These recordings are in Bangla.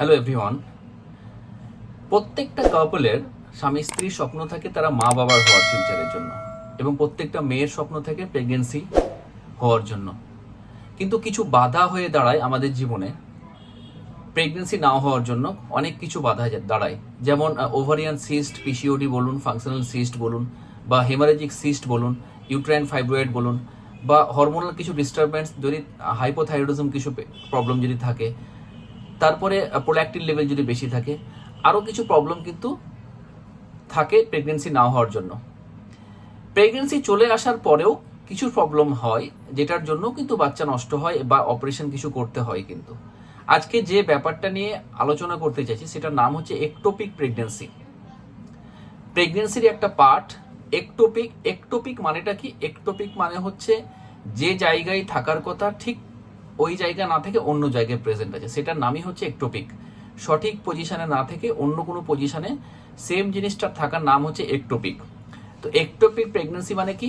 হ্যালো এভরিওয়ান প্রত্যেকটা কাপলের স্বামী স্ত্রীর স্বপ্ন থাকে তারা মা বাবার হওয়ার ফিউচারের জন্য এবং প্রত্যেকটা মেয়ের স্বপ্ন থাকে প্রেগনেন্সি হওয়ার জন্য। কিন্তু কিছু বাধা হয়ে দাঁড়ায় আমাদের জীবনে প্রেগনেন্সি না হওয়ার জন্য অনেক কিছু বাধা দাঁড়ায়। যেমন ওভারিয়ান সিস্ট পিসিওডি বলুন ফাংশনাল সিস্ট বলুন, বা হেমারেজিক সিস্ট বলুন ইউট্রাইন ফাইব্রয়েড বলুন, বা হরমোনাল কিছু ডিস্টারবেন্স যদি হাইপোথাইরয়েডিজম কিছু প্রবলেম যদি থাকে তারপরে প্রোল্যাক্টিন লেভেল যদি বেশি থাকে আরও কিছু প্রবলেম কিন্তু থাকে প্রেগনেন্সি না হওয়ার জন্য। প্রেগনেন্সি চলে আসার পরেও কিছু প্রবলেম হয়, যেটার জন্য কিন্তু বাচ্চা নষ্ট হয় বা অপারেশন কিছু করতে হয় কিন্তু। আজকে যে ব্যাপারটা নিয়ে আলোচনা করতে চাইছি, সেটার নাম হচ্ছে একটোপিক প্রেগনেন্সি প্রেগনেন্সির একটা পার্ট একটোপিক একটোপিক মানেটা কি? একটোপিক মানে হচ্ছে যে জায়গায় থাকার কথা, ঠিক ওই জায়গা না থেকে অন্য জায়গায় প্রেজেন্ট আছে। সেটার নামই হচ্ছে একটোপিক সঠিক পজিশনে না থেকে অন্য কোনো পজিশনে সেম জিনিসটা থাকার নাম হচ্ছে একটোপিক তো একটোপিক প্রেগনেন্সি মানে কি?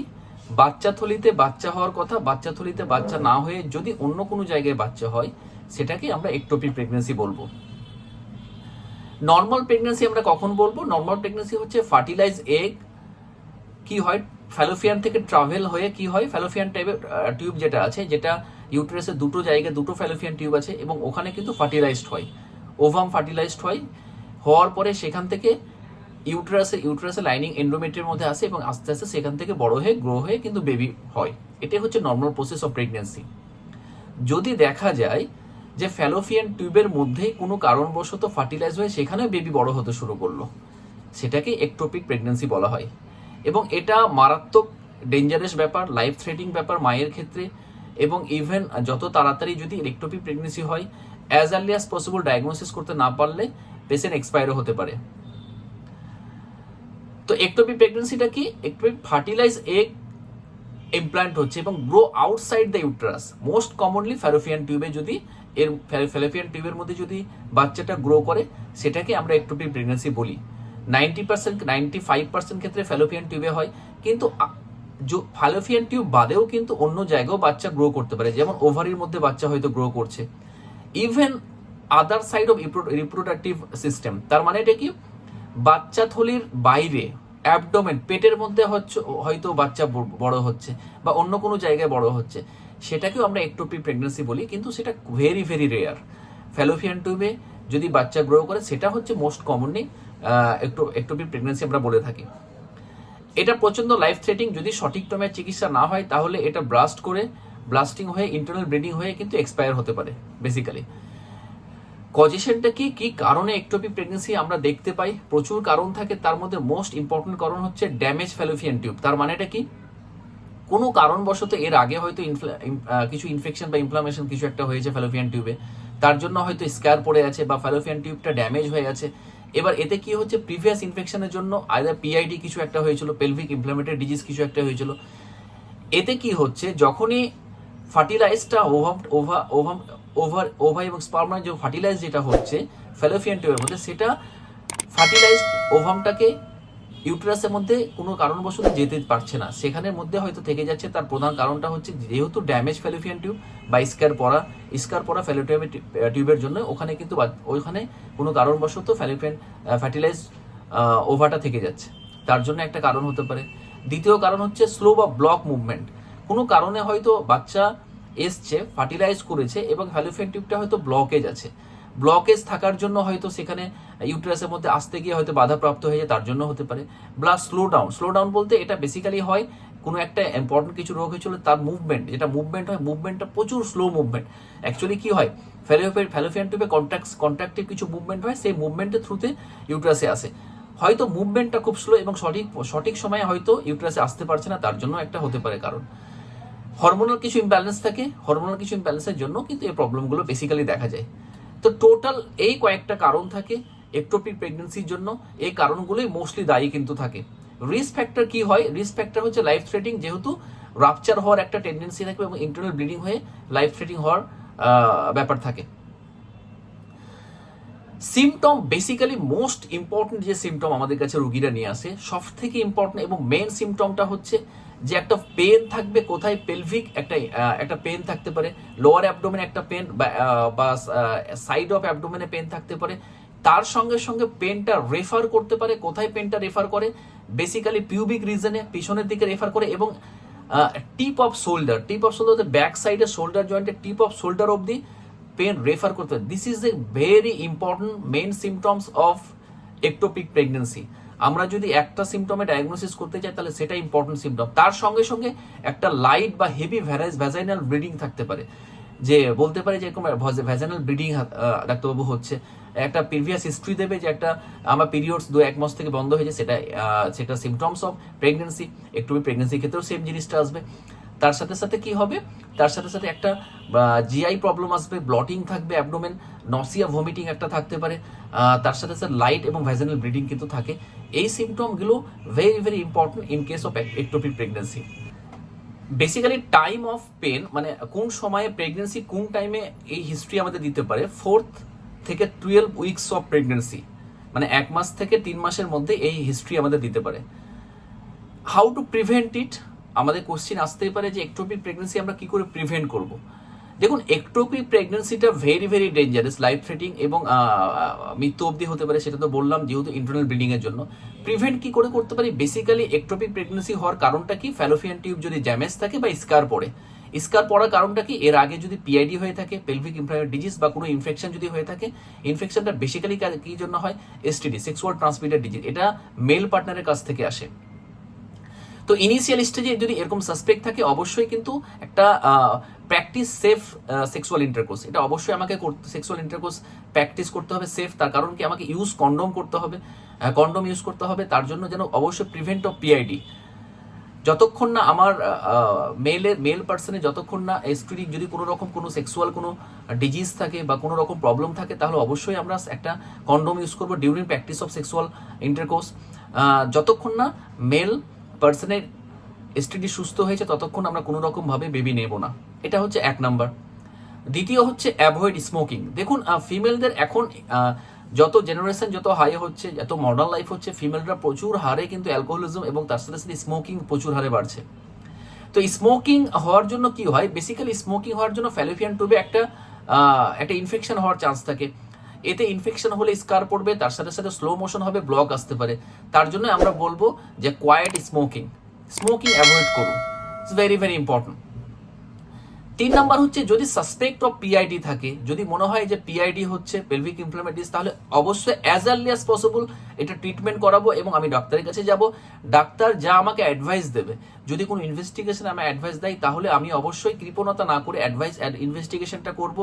বাচ্চা থলিতে বাচ্চা হওয়ার কথা, বাচ্চা থলিতে বাচ্চা না হয়ে যদি অন্য কোনো জায়গায় বাচ্চা হয়, সেটাকে আমরা একটোপিক প্রেগনেন্সি বলব। নর্মাল প্রেগনেন্সি আমরা কখন বলব? নর্মাল প্রেগনেন্সি হচ্ছে ফার্টিলাইজ এগ কি হয়? ফ্যালোফিয়ান থেকে ট্রাভেল হয়ে কি হয়? ফ্যালোফিয়ান টাইপের টিউব যেটা আছে, যেটা ইউটেরাসের দুটো জায়গায় দুটো ফ্যালোফিয়ান টিউব আছে এবং ওখানে কিন্তু ফার্টিলাইজড হয়, ওভাম ফার্টিলাইজড হয়। হওয়ার পরে সেখান থেকে ইউটেরাসে ইউটেরাসে লাইনিং এন্ডোমেট্রির মধ্যে আসে এবং আস্তে আস্তে সেখান থেকে বড় হয়ে গ্রো হয়ে কিন্তু বেবি হয়। এটাই হচ্ছে নর্মাল প্রসেস অফ প্রেগনেন্সি যদি দেখা যায় যে ফ্যালোফিয়ান টিউবের মধ্যে কোনো কারণবশত ফার্টিলাইজ হয়ে সেখানে বেবি বড় হতে শুরু করল, সেটাকে একটোপিক প্রেগনেন্সি বলা হয়। এবং এটা মারাত্মক ডেঞ্জারাস ব্যাপার লাইফ থ্রেটিং ব্যাপার মায়ের ক্ষেত্রে। এবং ইভেন যত তাড়াতাড়ি যদি ইলেকট্রপিক প্রেগনেন্সি হয় as early as possible diagnosis করতে না পারলে পেশেন্ট এক্সপায়ারও হতে পারে। তো একটোপিক প্রেগনেন্সিটা কি? একটোপিক ফার্টিলাইজ এগ ইমপ্লান্ট হচ্ছে এবং grow outside the uterus most commonly fallopian টিউবে যদি এর ফ্যালোফিয়ান টিউবের মধ্যে যদি বাচ্চাটা গ্রো করে, সেটাকে আমরা একটোপিক প্রেগনেন্সি বলি। Ninety percent ninety five percent ক্ষেত্রে ফ্যালোফিয়ান টিউবে হয়, কিন্তু ফ্যালোফিয়ান টিউব বাদেও কিন্তু অন্য জায়গাও বাচ্চা গ্রো করতে পারে, যেমন ওভারির মধ্যে বাচ্চা হয়তো গ্রো করছে। Even other side of reproductive system তার মানে এটা কি? বাচ্চা থলির বাইরে অ্যাবডোমেন পেটের মধ্যে হচ্ছে, হয়তো বাচ্চা বড় হচ্ছে বা অন্য কোনো জায়গায় বড় হচ্ছে। সেটাকেও আমরা একটোপি প্রেগনেন্সি বলি, কিন্তু সেটা ভেরি ভেরি রেয়ার ফ্যালোফিয়ান টিউবে যদি বাচ্চা গ্রো করে, সেটা হচ্ছে মোস্ট কমনলি একটু একটোপিক প্রেগনেন্সি আমরা বলে থাকি। এটা প্রচণ্ড লাইফ থ্রেটিং যদি সঠিক টাইমে চিকিৎসা না হয়, তাহলে এটা ব্লাস্ট করে ব্লাস্টিং হয়ে ইন্টারনাল ব্লিডিং হয়ে কিন্তু এক্সপায়ার হতে পারে বেসিক্যালি কজেশনটা কি? কি কারণে একটোপিক প্রেগনেন্সি আমরা দেখতে পাই? প্রচুর কারণ থাকে, তার মধ্যে মোস্ট ইম্পর্টেন্ট কারণ হচ্ছে ড্যামেজ ফ্যালোফিয়ান টিউব তার মানে এটা কি? কোনো কারণবশত এর আগে হয়তো কিছু ইনফেকশন বা ইনফ্লামেশন কিছু একটা হয়েছে ফ্যালোফিয়ান টিউবে তার জন্য হয়তো স্ক্যার পড়ে আছে বা ফ্যালোফিয়ান টিউবটা ড্যামেজ হয়ে আছে। এবার এতে কি হচ্ছে? প্রিভিয়াস ইনফেকশনের জন্য আইদার পিআইডি কিছু একটা হয়েছিল পেলভিক ইনফ্লামেটরি ডিজিজ কিছু একটা হয়েছিল। এতে কি হচ্ছে? যখনই ফার্টিলাইজটা ovum ova ovum over ova এবং স্পার্মার যে ফার্টিলাইজ যেটা হচ্ছে ফ্যালোফিয়ান টিউবের মধ্যে, সেটা ফার্টিলাইজ ওভামটাকে ইউটেরাসের মধ্যে কোনো কারণবশত যেতে পারছে না। সেখানের মধ্যে হয়তো থেকে যাচ্ছে। তার প্রধান কারণটা হচ্ছে যেহেতু ড্যামেজ ফ্যালোফিয়ান টিউব বা স্কার পড়া স্কার পড়া ফ্যালোটিয়াম টিউবের জন্য ওখানে কিন্তু ওইখানে কোনো কারণবশত ফ্যালোফিয়ান ফার্টিলাইজ ওভারটা থেকে যাচ্ছে। তার জন্য একটা কারণ হতে পারে। দ্বিতীয় কারণ হচ্ছে স্লো বা ব্লক মুভমেন্ট কোনো কারণে হয়তো বাচ্চা এসছে ফার্টিলাইজ করেছে এবং ফ্যালোফিয়ান টিউবটা হয়তো ব্লকেজ আছে। ব্লকেজ থাকার জন্য হয়তো সেখানে ইউটেরাসের মধ্যে আসতে গিয়ে হয়তো বাধাপ্রাপ্ত হয়ে যায়, তার জন্য হতে পারে। Plus slow down slow down বলতে এটা বেসিক্যালি হয় কোনো একটা ইম্পর্টেন্ট কিছু রোগ হয়েছিল, তার মুভমেন্ট যেটা মুভমেন্ট হয় মুভমেন্টটা প্রচুর স্লো মুভমেন্ট অ্যাকচুয়ালি কি হয় ফ্যালোফিয়ান ফ্যালোফিয়ান টিউবে কন্ট্যাক্ট কন্ট্রাক্টিভ কিছু মুভমেন্ট হয়, সেই মুভমেন্টের থ্রুতে ইউটেরাসে আসে। হয়তো মুভমেন্টটা খুব স্লো এবং সঠিক সঠিক সময়ে হয়তো ইউটেরাসে আসতে পারছে না, তার জন্য একটা হতে পারে কারণ। হরমোনাল কিছু ইমব্যালেন্স থাকে হরমোনাল কিছু ইমব্যালেন্সের জন্য কিন্তু এই প্রবলেমগুলো বেসিক্যালি দেখা যায়। তো টোটাল এই কয়েকটা কারণ থাকে একটোপিক প্রেগনেন্সির জন্য। এই কারণগুলোই মোস্টলি দায়ী কিন্তু থাকে। রিস্ক ফ্যাক্টর কি হয়? রিস্ক ফ্যাক্টর হচ্ছে লাইফ থ্রেটিং যেহেতু রাপচার হওয়ার একটা টেন্ডেন্সি থাকে এবং ইন্টারনাল ব্লিডিং হয়ে লাইফ থ্রেটিং হওয়ার ব্যাপার থাকে। সিমটম বেসিক্যালি মোস্ট ইম্পর্টেন্ট যে সিমটম আমাদের কাছে রুগীরা নিয়ে আসে সব থেকে ইম্পর্টেন্ট এবং মেন সিমটমটা হচ্ছে যে একটা পেন থাকবে কোথায় পেলভিক একটা একটা পেন থাকতে পারে লোয়ার অ্যাবডোমেন একটা পেন বা সাইড অফ অ্যাবডোমেনে পেন থাকতে পারে। তার সঙ্গে সঙ্গে পেনটা রেফার করতে পারে, কোথায় পেনটা রেফার করে? বেসিক্যালি পিউবিক রিজনে পিছনের দিকে রেফার করে এবং tip of shoulder tip of shoulder back সাইডে শোল্ডার জয়েন্টে টিপ অফ শোল্ডার অবধি পেন রেফার করতে পারে। This is a very important main symptoms of ectopic pregnancy আমরা যদি একটা সিমটমে ডায়াগনোসিস করতে চাই, তাহলে সেটা ইম্পর্টেন্ট সিমটম তার সঙ্গে সঙ্গে একটা লাইট বা হেভি ভ্যারাইজ ভ্যাজাইনাল ব্লিডিং থাকতে পারে। যে বলতে পারে যে এরকম ভ্যাজাইনাল ব্লিডিং ডাক্তারবাবু হচ্ছে। একটা প্রিভিয়াস হিস্ট্রি দেবে যে একটা আমার পিরিয়ডস দু এক মাস থেকে বন্ধ হয়েছে সেটা সেটা সিমটমস অফ প্রেগনেন্সি একটু প্রেগনেন্সির ক্ষেত্রেও সেম জিনিসটা আসবে। তার সাথে সাথে কি হবে? তার সাথে সাথে একটা জিআই প্রবলেম আসবে ব্লটিং থাকবে অ্যাবডোমেন নসিয়া ভমিটিং একটা থাকতে পারে। তার সাথে সাথে লাইট এবং ভ্যাজানাল ব্লিডিং কিন্তু থাকে। এই সিমটমগুলো very very important in case of ectopic pregnancy basically time of pain মানে কোন সময়ে প্রেগনেন্সি কোন টাইমে এই হিস্ট্রি আমাদের দিতে পারে? ফোর্থ থেকে টুয়েলভ উইকস অফ প্রেগনেন্সি মানে এক মাস থেকে তিন মাসের মধ্যে এই হিস্ট্রি আমাদের দিতে পারে। হাউ টু প্রিভেন্ট ইট আমাদের কোশ্চিন আসতেই পারে যে একটোপিক প্রেগনেন্সি আমরা কি করে প্রিভেন্ট করব? দেখুন ectopic প্রেগনেন্সিটা very very dangerous life threatening এবং মৃত্যু অবধি হতে পারে, সেটা তো বললাম যেহেতু ইন্টারনাল ব্লিডিং এর জন্য। প্রিভেন্ট কি করে করতে পারি? বেসিক্যালি একটোপিক প্রেগনেন্সি হওয়ার কারণটা কি? ফ্যালোফিয়ান টিউব যদি ড্যামেজ থাকে বা স্কার পড়ে। স্কার পড়ার কারণটা কি? এর আগে যদি পিআইডি হয়ে থাকে পেলভিক ইমপ্লয়মেন্ট ডিজিজ বা কোনো ইনফেকশন যদি হয়ে থাকে ইনফেকশনটা বেসিক্যালি কি জন্য হয়? এসটিডি সেক্সুয়াল ট্রান্সমিটেড ডিজিজ এটা মেল পার্টনারের কাছ থেকে আসে। তো ইনিশিয়াল স্টেজে যদি এরকম সাসপেক্ট থাকে, অবশ্যই কিন্তু একটা প্র্যাকটিস সেফ সেক্সুয়াল ইন্টারকোর্স এটা অবশ্যই আমাকে সেক্সুয়াল ইন্টারকোর্স প্র্যাকটিস করতে হবে সেফ তার কারণ কি? আমাকে ইউজ কন্ডম করতে হবে। কন্ডম ইউজ করতে হবে। তার জন্য যেন অবশ্যই প্রিভেন্ট অফ পিআইডি যতক্ষণ না আমার মেলের মেল পার্সনে যতক্ষণ না এসটিডি যদি কোনো রকম কোনো সেক্সুয়াল কোনো ডিজিজ থাকে বা কোনো রকম প্রবলেম থাকে, তাহলে অবশ্যই আমরা একটা কন্ডম ইউজ করব during practice of sexual intercourse যতক্ষণ না মেল পার্সনের এসটিডি সুস্থ হয়েছে, ততক্ষণ আমরা কোনো রকম ভাবে বেবি নেব না। এটা হচ্ছে এক নাম্বার দ্বিতীয় হচ্ছে অ্যাভয়েড স্মোকিং দেখুন ফিমেলদের এখন যত জেনারেশন যত হাই হচ্ছে, যত মডার্ন লাইফ হচ্ছে ফিমেলরা প্রচুর হারে কিন্তু অ্যালকোহলিজম এবং তার সাথে সাথে স্মোকিং প্রচুর হারে বাড়ছে। তো স্মোকিং হওয়ার জন্য কি হয়? বেসিক্যালি স্মোকিং হওয়ার জন্য ফ্যালোপিয়ান টিউবে একটা একটা ইনফেকশন হওয়ার চান্স থাকে। এতে ইনফেকশন হলে স্কার পড়বে, তার সাথে সাথে স্লো মোশন হবে ব্লক আসতে পারে। তার জন্য আমরা বলব যে কোয়াইট স্মোকিং স্মোকিং অ্যাভয়েড করুন। ইটস ভেরি ভেরি ইম্পর্টেন্ট তিন নাম্বার হচ্ছে যদি সাসপেক্ট অফ পিআইডি থাকে, যদি মনে হয় যে পিআইডি হচ্ছে পেলভিক ইনফ্লামেটিস তাহলে অবশ্যই অ্যাজ আর্লি অ্যাজ পসিবল এটা ট্রিটমেন্ট করাবো এবং আমি ডাক্তারের কাছে যাব। ডাক্তার যা আমাকে অ্যাডভাইস দেবে। যদি কোনো ইনভেস্টিগেশন আমি অ্যাডভাইস দেয় তাহলে আমি অবশ্যই কৃপণতা না করে অ্যাডভাইস ইনভেস্টিগেশনটা করব।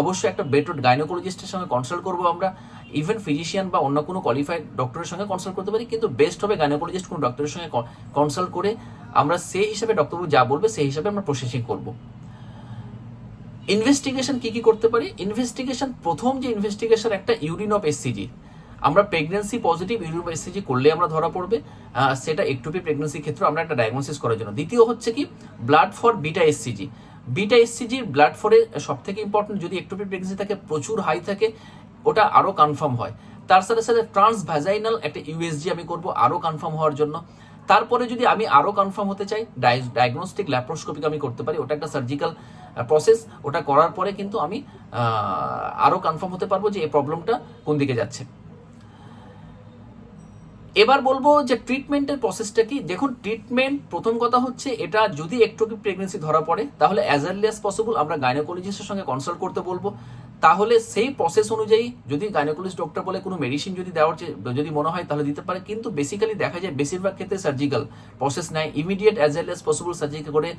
অবশ্যই একটা বেটার গাইনোকোলজিস্টের সঙ্গে কনসাল্ট করব আমরা। ইভেন ফিজিশিয়ান বা অন্য কোনো কোয়ালিফাইড ডক্টরের সঙ্গে কনসাল্ট করতে পারি, কিন্তু বেস্ট হবে গাইনোকোলজিস্ট কোনো ডক্টরের সঙ্গে কনসাল্ট করে আমরা সেই হিসাবে ডক্টরবাবু যা বলবে সেই হিসাবে আমরা প্রসেসিং করব। ইনভেস্টিগেশন কি কি করতে পারি? ইনভেস্টিগেশন প্রথম যে ইনভেস্টিগেশন একটা ইউরিন অফ এসসিজি আমরা pregnancy positive urine of HCG করলে আমরা ধরা পড়বে। সেটা একটুপি প্রেগনেন্সির ক্ষেত্রে আমরা একটা ডায়াগনোসিস করার জন্য। দ্বিতীয় হচ্ছে কি blood for beta HCG beta এসসিজির blood ফরে সব থেকে ইম্পর্টেন্ট যদি একটুপি প্রেগনেন্সি থাকে, প্রচুর হাই থাকে, ওটা আরও কনফার্ম হয়। তার সাথে সাথে ট্রান্স ভ্যাজাইনাল একটা ইউএসজি আমি করব আরও কনফার্ম হওয়ার জন্য। তারপরে যদি আমি আরও কনফার্ম হতে চাই ডায়াগনস্টিক ল্যাপ্রোস্কোপিক আমি করতে পারি, ওটা একটা সার্জিক্যাল প্রসেস ওটা করার পরে কিন্তু আমি আরও কনফার্ম হতে পারব যে এই প্রবলেমটা কোন দিকে যাচ্ছে। এবার বলব যে ট্রিটমেন্টের প্রসেসটা কি? দেখুন ট্রিটমেন্ট প্রথম কথা হচ্ছে এটা যদি একটু প্রেগনেন্সি ধরা পড়ে, তাহলে অ্যাজ আর্লি অ্যাজ পসিবল আমরা গাইনোকোলজিস্টের সঙ্গে কনসাল্ট করতে বলব। তাহলে সেই প্রসেস অনুযায়ী যদি গাইনোকোলজিস্ট ডক্টর বলে কোনো মেডিসিন যদি দেওয়ার যদি মনে হয় তাহলে দিতে পারে। কিন্তু বেসিক্যালি দেখা যায় বেশিরভাগ ক্ষেত্রে সার্জিক্যাল প্রসেস নেয় immediate as early as possible surgery করে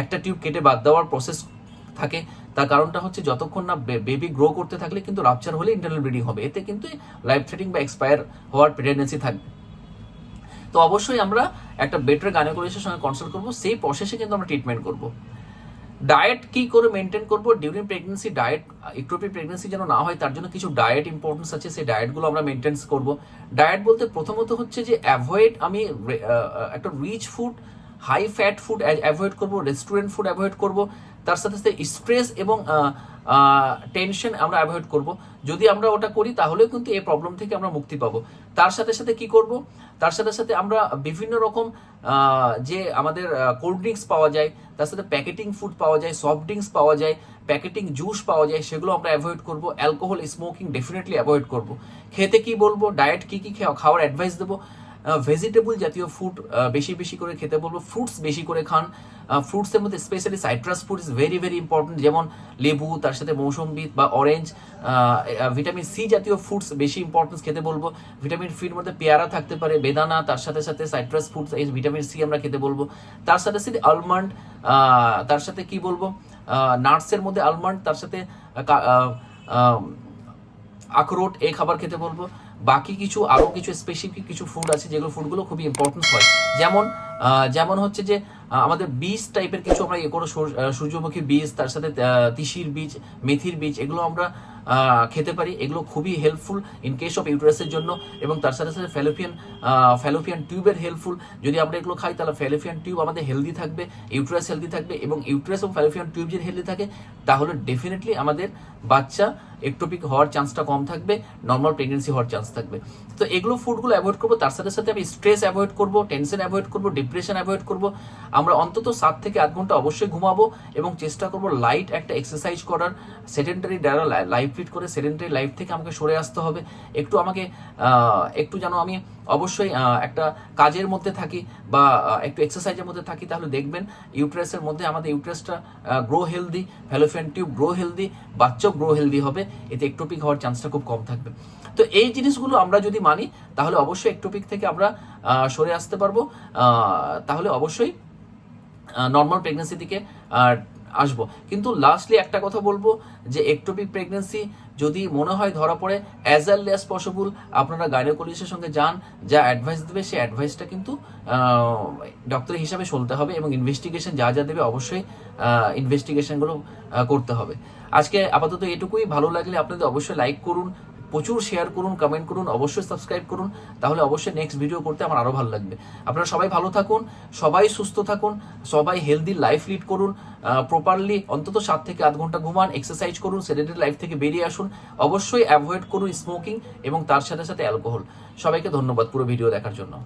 একটা টিউব কেটে বাদ দেওয়ার প্রসেস থাকে। তার কারণটা হচ্ছে যতক্ষণ না বেবি গ্রো করতে থাকলে কিন্তু রাপচার হলে ইন্টারনাল ব্লিডিং হবে। এতে কিন্তু লাইফ থ্রেটিং বা এক্সপায়ার হওয়ার প্রেগনেন্সি থাকবে। তো অবশ্যই আমরা একটা বেটার গাইনোকোলজিস্টের সঙ্গে কনসাল্ট করব। সেই প্রসেসে কিন্তু আমরা ট্রিটমেন্ট করব। ডায়েট কি করে মেনটেন করব? During pregnancy diet ectopic pregnancy যেন না হয়, তার জন্য কিছু ডায়েট ইম্পর্টেন্স আছে। সেই ডায়েটগুলো আমরা মেনটেন্স করব। ডায়েট বলতে প্রথমত হচ্ছে যে অ্যাভয়েড আমি একটা rich food high fat food avoid করব রেস্টুরেন্ট ফুড অ্যাভয়েড করব, তার সাথে সাথে স্ট্রেস এবং টেনশন আমরা অ্যাভয়েড করব। যদি আমরা ওটা করি, তাহলেও কিন্তু এই প্রবলেম থেকে আমরা মুক্তি পাবো। তার সাথে সাথে কি করব? তার সাথে সাথে আমরা বিভিন্ন রকম যে আমাদের কোল্ড ড্রিঙ্কস পাওয়া যায়, তার সাথে প্যাকেটিং ফুড পাওয়া যায় সফট ড্রিঙ্কস পাওয়া যায় প্যাকেটিং জুস পাওয়া যায়, সেগুলো আমরা অ্যাভয়েড করব। অ্যালকোহল স্মোকিং ডেফিনেটলি অ্যাভয়েড করব। খেতে কি বলব? ডায়েট কি কি খাওয়া- খাওয়ার অ্যাডভাইস দেবো? ভেজিটেবল জাতীয় ফুড বেশি বেশি করে খেতে বলব। ফ্রুটস বেশি করে খান। ফ্রুটসের মধ্যে specially citrus food is very very important যেমন লেবু, তার সাথে মৌসম্বি বা অরেঞ্জ ভিটামিন সি জাতীয় ফ্রুটস বেশি ইম্পর্টেন্স খেতে বলব। ভিটামিন ফির মধ্যে পেয়ারা থাকতে পারে, বেদানা, তার সাথে সাথে সাইট্রাস ফুডস এই ভিটামিন সি আমরা খেতে বলব। তার সাথে সাথে আলমন্ড তার সাথে কি বলব? নাটসের মধ্যে আলমন্ড তার সাথে আখরোট, এই খাবার খেতে বলব। বাকি কিছু আরও কিছু স্পেসিফিক কিছু ফুড আছে, যেগুলো ফুডগুলো খুবই ইম্পর্টেন্ট হয়। যেমন যেমন হচ্ছে যে আমাদের বীজ টাইপের কিছু আমরা ইয়ে করো সূর্য- সূর্যমুখী বীজ তার সাথে তিসির বীজ, মেথির বীজ, এগুলো আমরা খেতে পারি। এগুলো খুবই হেল্পফুল ইন কেস অফ ইউটারাসের জন্য এবং তার সাথে সাথে ফ্যালোপিয়ান ফ্যালোপিয়ান টিউবের হেল্পফুল যদি আমরা এগুলো খাই, তাহলে ফ্যালোপিয়ান টিউব আমাদের হেলদি থাকবে ইউটারাস হেলদি থাকবে এবং ইউটারাস এবং ফ্যালোপিয়ান টিউব যদি হেলদি থাকে, তাহলে ডেফিনেটলি আমাদের বাচ্চা একটোপিক হওয়ার চান্সটা কম থাকবে নর্মাল প্রেগনেন্সি হওয়ার চান্স থাকবে। তো এগুলো ফুডগুলো অ্যাভয়েড করব, তার সাথে সাথে আমি স্ট্রেস অ্যাভয়েড করব টেনশন অ্যাভয়েড করব ডিপ্রেশন অ্যাভয়েড করব। আমরা অন্তত সাত থেকে আধ ঘণ্টা অবশ্যই ঘুমাবো এবং চেষ্টা করব লাইট একটা এক্সারসাইজ করার সেডেন্টারি লাইফ ফিট করে সেডেন্টারি লাইফ থেকে আমাকে সরে আসতে হবে। একটু আমাকে একটু যেন আমি অবশ্যই একটা কাজের মধ্যে থাকি বা একটু এক্সারসাইজের মধ্যে থাকি, তাহলে দেখবেন ইউট্রেসের মধ্যে আমাদের ইউট্রেসটা grow healthy fallopian tube grow healthy বাচ্চাও গ্রো হেলদি হবে। এতে একটোপিক হওয়ার চান্সটা খুব কম থাকবে। তো এই জিনিসগুলো আমরা যদি মানি, তাহলে অবশ্যই একটোপিক থেকে আমরা সরে আসতে পারব। তাহলে অবশ্যই নর্মাল প্রেগনেন্সি দিকে আসব। কিন্তু লাস্টলি একটা কথা বলব যে একটোপিক প্রেগনেন্সি যদি মনে হয় ধরা পড়ে অ্যাজ আর্লি অ্যাজ পসিবল আপনারা গাইনোকোলজিস্টের সঙ্গে যান, যা অ্যাডভাইস দেবে সেই অ্যাডভাইসটা কিন্তু ডক্টরের হিসাবে চলতে হবে এবং ইনভেস্টিগেশন যা যা দেবে অবশ্যই ইনভেস্টিগেশনগুলো করতে হবে। আজকে আপাতত এটুকুই। ভালো লাগলে আপনাদের অবশ্যই লাইক করুন প্রচুর শেয়ার করুন কমেন্ট করুন, অবশ্যই সাবস্ক্রাইব করুন। তাহলে অবশ্যই নেক্সট ভিডিও করতে আমার আরও ভালো লাগবে। আপনারা সবাই ভালো থাকুন, সবাই সুস্থ থাকুন, সবাই হেলদি লাইফ লিড করুন প্রপারলি অন্তত সাত থেকে আধ ঘণ্টা ঘুমান এক্সারসাইজ করুন সেডেটেড লাইফ থেকে বেরিয়ে আসুন, অবশ্যই অ্যাভয়েড করুন স্মোকিং এবং তার সাথে সাথে অ্যালকোহল সবাইকে ধন্যবাদ পুরো ভিডিও দেখার জন্য।